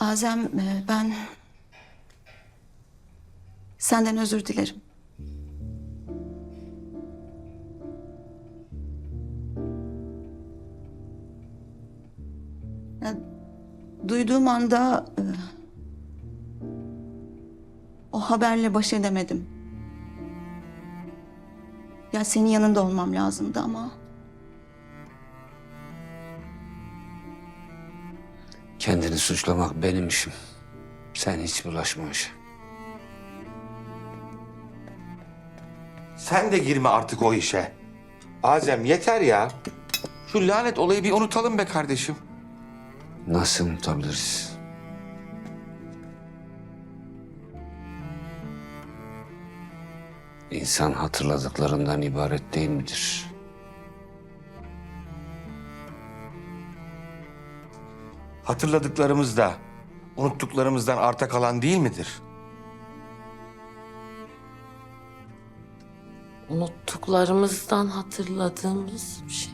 Azem e, ben senden özür dilerim. Duyduğum anda e, o haberle baş edemedim. Ya senin yanında olmam lazımdı ama Kendini suçlamak benim işim. Sen hiç bulaşma o işe. Sen de girme artık o işe. Azem yeter ya. Şu lanet olayı bir unutalım be kardeşim. Nasıl unutabiliriz? İnsan hatırladıklarından ibaret değil midir? Hatırladıklarımız da unuttuklarımızdan arta kalan değil midir? Unuttuklarımızdan hatırladığımız bir şey.